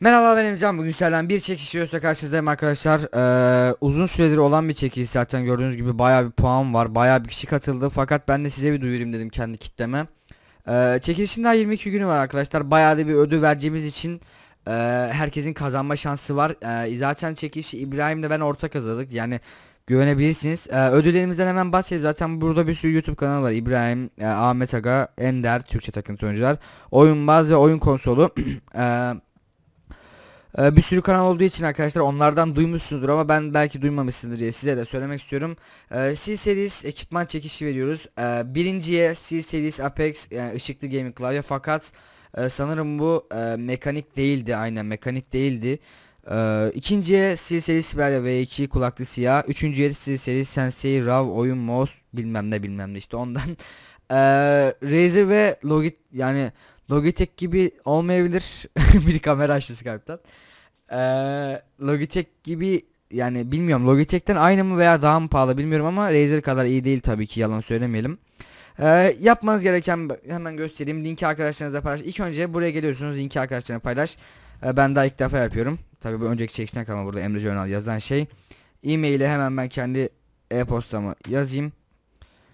Merhaba benim Can bugün sizlerden bir çekiş videosuyla karşınızdayım arkadaşlar ee, Uzun süredir olan bir çekiş zaten gördüğünüz gibi baya bir puan var baya bir kişi katıldı Fakat ben de size bir duyurayım dedim kendi kitleme ee, Çekilişin daha 22 günü var arkadaşlar Bayağı da bir ödül vereceğimiz için ee, Herkesin kazanma şansı var ee, Zaten çekilişi İbrahim'le ben ortak kazandık yani Güvenebilirsiniz. Ee, ödüllerimizden hemen bahsedeyim. Zaten burada bir sürü YouTube kanalı var. İbrahim, e, Ahmet Aga, Ender, Türkçe takıntı oyuncular. Oyunbaz ve oyun konsolu. ee, ee, bir sürü kanal olduğu için arkadaşlar onlardan duymuşsunuzdur ama ben belki duymamışsındır diye size de söylemek istiyorum. Ee, C-Series ekipman çekişi veriyoruz. Ee, birinciye C-Series Apex yani ışıklı gaming klavye fakat e, sanırım bu e, mekanik değildi aynen mekanik değildi. Ee, ikinciye C-Series Sibirya V2 kulaklı siyah. Üçüncüye C-Series Sensei Rav oyun mouse bilmem ne bilmem ne işte ondan. Ee, Razer ve Logit yani Logitech gibi olmayabilir. bir kamera açtı Skype'tan. Ee, Logitech gibi yani bilmiyorum Logitech'ten aynı mı veya daha mı pahalı bilmiyorum ama Razer kadar iyi değil tabii ki yalan söylemeyelim. Ee, yapmanız gereken hemen göstereyim linki arkadaşlarınızla paylaş. İlk önce buraya geliyorsunuz linki arkadaşlarına paylaş. Ee, ben daha ilk defa yapıyorum. Tabii bu önceki çekişten kalma burada Emre Journal yazan şey. E-mail'e hemen ben kendi e-postamı yazayım.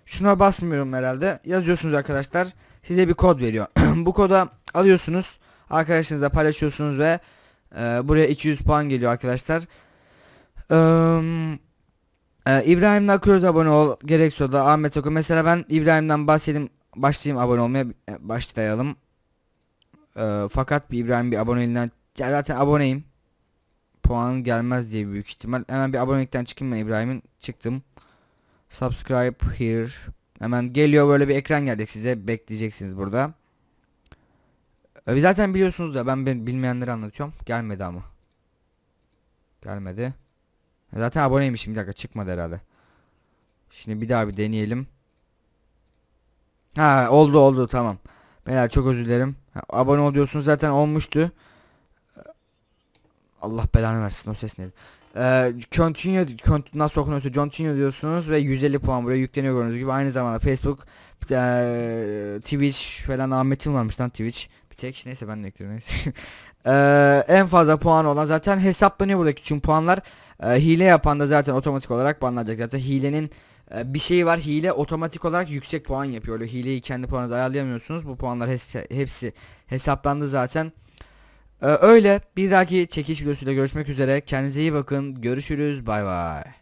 Şuna basmıyorum herhalde. Yazıyorsunuz arkadaşlar. Size bir kod veriyor. bu koda alıyorsunuz. Arkadaşlarınızla paylaşıyorsunuz ve ee, buraya 200 puan geliyor arkadaşlar. Ee, e, İbrahim'le akıyoruz abone ol. Gerekse da Ahmet Oku. Mesela ben İbrahim'den bahsedeyim. Başlayayım abone olmaya. E, başlayalım. Ee, fakat bir İbrahim bir aboneliğinden ya zaten aboneyim. Puan gelmez diye büyük ihtimal. Hemen bir abonelikten çıkayım ben İbrahim'in. Çıktım. Subscribe here. Hemen geliyor böyle bir ekran gelecek size. Bekleyeceksiniz burada. Zaten biliyorsunuz da ben, bilmeyenleri anlatıyorum. Gelmedi ama. Gelmedi. Zaten aboneymişim bir dakika çıkmadı herhalde. Şimdi bir daha bir deneyelim. Ha oldu oldu tamam. Beyler çok özür dilerim. Abone oluyorsunuz zaten olmuştu. Allah belanı versin o ses neydi? Ee, continue, continue nasıl okunuyorsa continue diyorsunuz ve 150 puan buraya yükleniyor gördüğünüz gibi aynı zamanda Facebook, e, Twitch falan Ahmet'in varmış lan Twitch bir tek neyse ben de ekliyorum ee, en fazla puan olan zaten hesaplanıyor buradaki tüm puanlar. Ee, hile yapan da zaten otomatik olarak banlanacak. Zaten hilenin e, bir şeyi var hile otomatik olarak yüksek puan yapıyor. Öyle hileyi kendi puanınızı ayarlayamıyorsunuz. Bu puanlar hepsi, hepsi hesaplandı zaten. Ee, öyle. Bir dahaki çekiş videosuyla görüşmek üzere. Kendinize iyi bakın. Görüşürüz. Bay bay